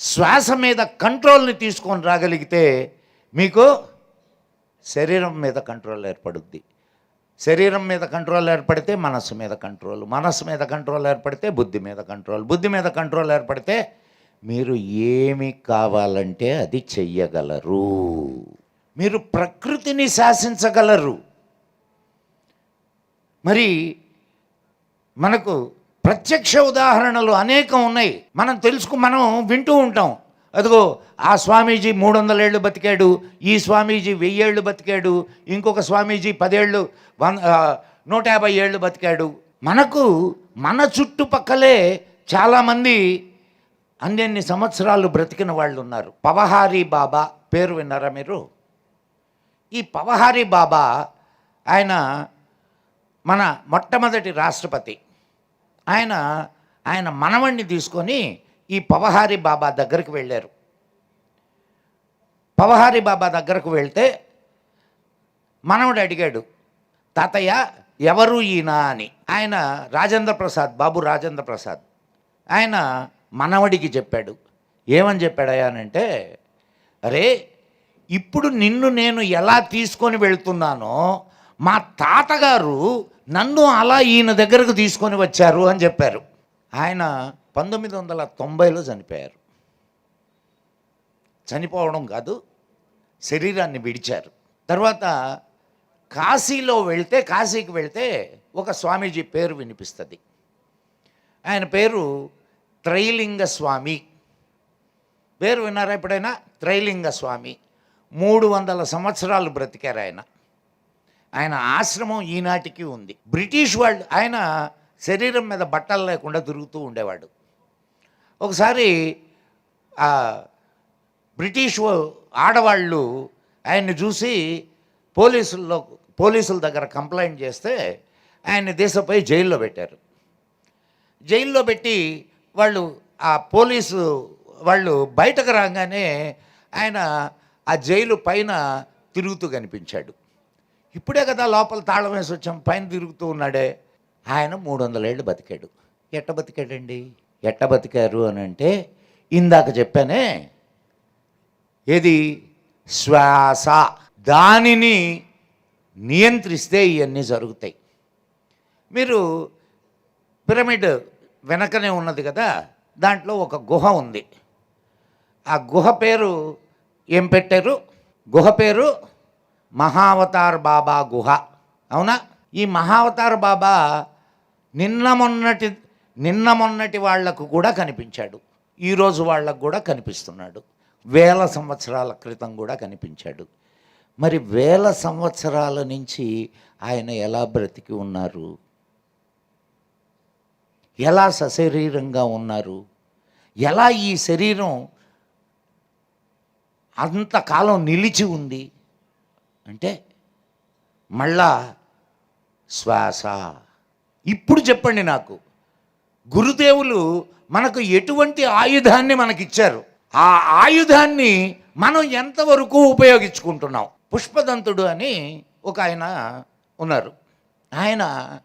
శ్వాస మీద కంట్రోల్ని తీసుకొని రాగలిగితే మీకు శరీరం మీద కంట్రోల్ ఏర్పడుద్ది. శరీరం మీద కంట్రోల్ ఏర్పడితే మనస్సు మీద కంట్రోల్ మనస్సు మీద కంట్రోల్ ఏర్పడితే బుద్ధి మీద కంట్రోల్ బుద్ధి మీద కంట్రోల్ ఏర్పడితే మీరు ఏమి కావాలంటే అది చెయ్యగలరు. మీరు ప్రకృతిని శాసించగలరు. మరి మనకు ప్రత్యక్ష ఉదాహరణలు అనేకం ఉన్నాయి. మనం తెలుసుకు మనం వింటూ ఉంటాం. అదిగో ఆ స్వామీజీ మూడు వందల ఏళ్ళు బతికాడు ఈ స్వామీజీ వెయ్యేళ్ళు బతికాడు ఇంకొక స్వామీజీ పదేళ్ళు వన్ నూట యాభై ఏళ్ళు బతికాడు. మనకు మన చుట్టుపక్కలే చాలామంది అన్ని సంవత్సరాలు బ్రతికిన వాళ్ళు ఉన్నారు పవహారీ బాబా పేరు విన్నారా మీరు? ఈ పవహారీ బాబా ఆయన మన మొట్టమొదటి రాష్ట్రపతి. ఆయన ఆయన మనవణ్ణి తీసుకొని ఈ పవహారి బాబా దగ్గరికి వెళ్ళారు. పవహారి బాబా దగ్గరకు వెళ్తే మనవడు అడిగాడు తాతయ్య ఎవరు ఈయన అని? ఆయన రాజేంద్ర ప్రసాద్ బాబు రాజేంద్ర ప్రసాద్. ఆయన మనవడికి చెప్పాడు ఏమని చెప్పాడయ్యానంటే అరే ఇప్పుడు నిన్ను నేను ఎలా తీసుకొని వెళ్తున్నానో మా తాతగారు నన్ను అలా ఈయన దగ్గరకు తీసుకొని వచ్చారు అని చెప్పారు. ఆయన పంతొమ్మిది వందల తొంభైలో చనిపోయారు. చనిపోవడం కాదు శరీరాన్ని విడిచారు. తర్వాత కాశీలో వెళ్తే కాశీకి వెళ్తే ఒక స్వామీజీ పేరు వినిపిస్తుంది. ఆయన పేరు త్రైలింగ స్వామి. పేరు విన్నారా ఎప్పుడైనా? త్రైలింగ స్వామి. మూడు వందల సంవత్సరాలు బ్రతికారు ఆయన. ఆయన ఆశ్రమం ఈనాటికి ఉంది. బ్రిటిష్ వాళ్ళు ఆయన శరీరం మీద బట్టలు లేకుండా తిరుగుతూ ఉండేవాడు. ఒకసారి బ్రిటిష్ ఆడవాళ్ళు ఆయన్ని చూసి పోలీసుల్లో పోలీసుల దగ్గర కంప్లైంట్ చేస్తే ఆయన్ని దేశపై జైల్లో పెట్టారు. జైల్లో పెట్టి వాళ్ళు ఆ పోలీసు వాళ్ళు బయటకు రాగానే ఆయన ఆ జైలు పైన తిరుగుతూ కనిపించాడు. ఇప్పుడే కదా లోపల తాళం వేసి వచ్చాం పైన తిరుగుతూ ఉన్నాడే. ఆయన మూడు వందల ఏళ్ళు బతికాడు. ఎట్ట బతికాడండి? ఎట్ట బతికారు అని అంటే ఇందాక చెప్పానే ఏది? శ్వాస. దానిని నియంత్రిస్తే ఇవన్నీ జరుగుతాయి. మీరు పిరమిడ్ వెనకనే ఉన్నది కదా దాంట్లో ఒక గుహ ఉంది. ఆ గుహ పేరు ఏం పెట్టారు? గుహ పేరు మహావతార్ బాబా గుహ. అవునా? ఈ మహావతార్ బాబా నిన్న మొన్నటి నిన్న మొన్నటి వాళ్ళకు కూడా కనిపించాడు. ఈరోజు వాళ్ళకు కూడా కనిపిస్తున్నాడు. వేల సంవత్సరాల క్రితం కూడా కనిపించాడు. మరి వేల సంవత్సరాల నుంచి ఆయన ఎలా బ్రతికి ఉన్నారు? ఎలా సశరీరంగా ఉన్నారు? ఎలా ఈ శరీరం అంతకాలం నిలిచి ఉంది? అంటే మళ్ళా శ్వాస. ఇప్పుడు చెప్పండి నాకు. గురుదేవులు మనకు ఎటువంటి ఆయుధాన్ని మనకిచ్చారు? ఆ ఆయుధాన్ని మనం ఎంతవరకు ఉపయోగించుకుంటున్నాం? పుష్పదంతుడు అని ఒక ఆయన ఉన్నారు. ఆయన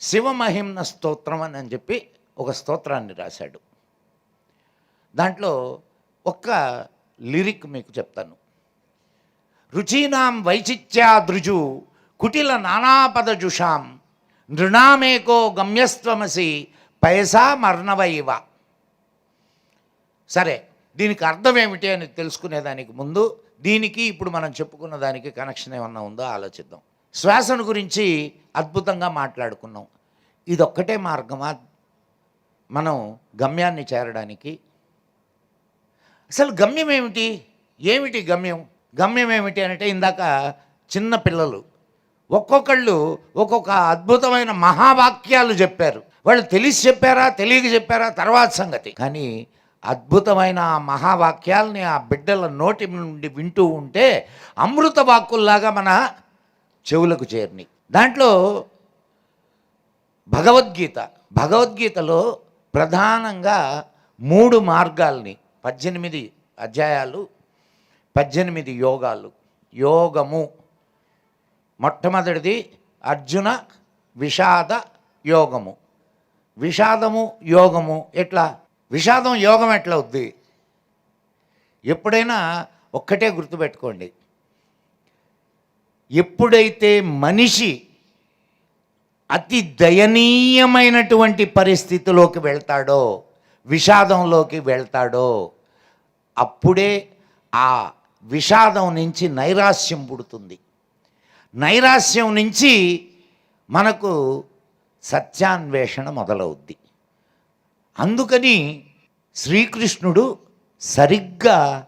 శివమహిమ్న స్తోత్రం అని అని చెప్పి ఒక స్తోత్రాన్ని రాశాడు. దాంట్లో ఒక్క లిరిక్ మీకు చెప్తాను. రుచీనాం వైచిత్యాదృజు కుటిల నానాపదజుషాం నృణామేకో గమ్యస్త్వమసి పయసా మర్ణవైవ. సరే దీనికి అర్థం ఏమిటి అని తెలుసుకునేదానికి ముందు దీనికి ఇప్పుడు మనం చెప్పుకున్న దానికి కనెక్షన్ ఏమన్నా ఉందో ఆలోచిద్దాం. శ్వాసను గురించి అద్భుతంగా మాట్లాడుకున్నాం. ఇదొక్కటే మార్గమా? మనం గమ్యాన్ని చేరడానికి. అసలు గమ్యం ఏమిటి? ఏమిటి గమ్యం? గమ్యం ఏమిటి అంటే ఇందాక చిన్న పిల్లలు ఒక్కొక్కళ్ళు ఒక్కొక్క అద్భుతమైన మహావాక్యాలు చెప్పారు. వాళ్ళు తెలిసి చెప్పారా తెలియక చెప్పారా తర్వాత సంగతి. కానీ అద్భుతమైన ఆ మహావాక్యాల్ని ఆ బిడ్డల నోటి నుండి వింటూ ఉంటే అమృత వాక్కుల్లాగా మన చెవులకు చేరినాయి. దాంట్లో భగవద్గీత భగవద్గీతలో ప్రధానంగా మూడు మార్గాల్ని పద్దెనిమిది అధ్యాయాలు పద్దెనిమిది యోగాలు. యోగము. మొట్టమొదటిది అర్జున విషాద యోగము. విషాదము యోగము ఎట్లా? విషాదం యోగం ఎట్లా అవుద్ది? ఎప్పుడైనా ఒక్కటే గుర్తుపెట్టుకోండి. ఎప్పుడైతే మనిషి అతి దయనీయమైనటువంటి పరిస్థితిలోకి వెళ్తాడో విషాదంలోకి వెళ్తాడో అప్పుడే ఆ విషాదం నుంచి నైరాస్యం పుడుతుంది. నైరాస్యం నుంచి మనకు సత్యాన్వేషణ మొదలవుద్ది. అందుకని శ్రీకృష్ణుడు సరిగ్గా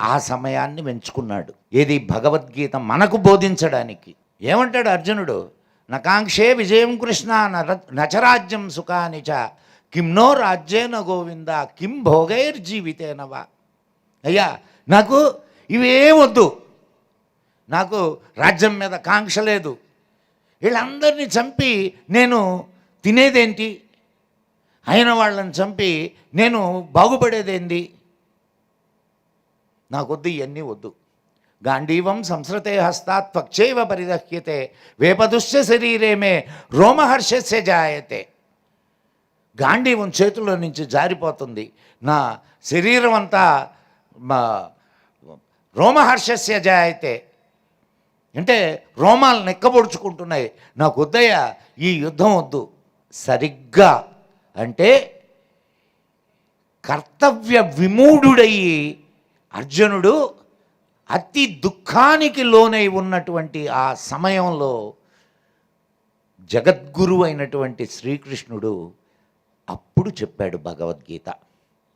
ఆ సమయాన్ని పెంచుకున్నాడు ఏది భగవద్గీత మనకు బోధించడానికి. ఏమంటాడు అర్జునుడు? నకాంక్షే విజయం కృష్ణ నర- నచరాజ్యం సుఖానిచ కిమ్నో నో రాజ్యేన గోవింద కిం భోగైర్జీవితేనవా అయ్యా నాకు ఇవే వద్దు నాకు రాజ్యం మీద కాంక్ష లేదు. వీళ్ళందరినీ చంపి నేను తినేదేంటి? అయిన వాళ్ళని చంపి నేను బాగుపడేదేంది? నాకొద్దు ఇవన్నీ వద్దు. గాంధీవం సంస్కృతే హస్తాత్ పక్షైవ పరిదహ్యతే వేపదుశ్య శరీరేమే రోమహర్షస్య జాయతే. గాంధీవం చేతుల్లో నుంచి జారిపోతుంది. నా శరీరం అంతా మా రోమహర్షస్య జాయతే అంటే రోమాలు నెక్కబొడుచుకుంటున్నాయి. నాకు వద్దయ్యా ఈ యుద్ధం వద్దు. సరిగ్గా. అంటే కర్తవ్య విమూఢుడయి అర్జునుడు అతి దుఃఖానికి లోనై ఉన్నటువంటి ఆ సమయంలో జగద్గురు అయినటువంటి శ్రీకృష్ణుడు అప్పుడు చెప్పాడు భగవద్గీత.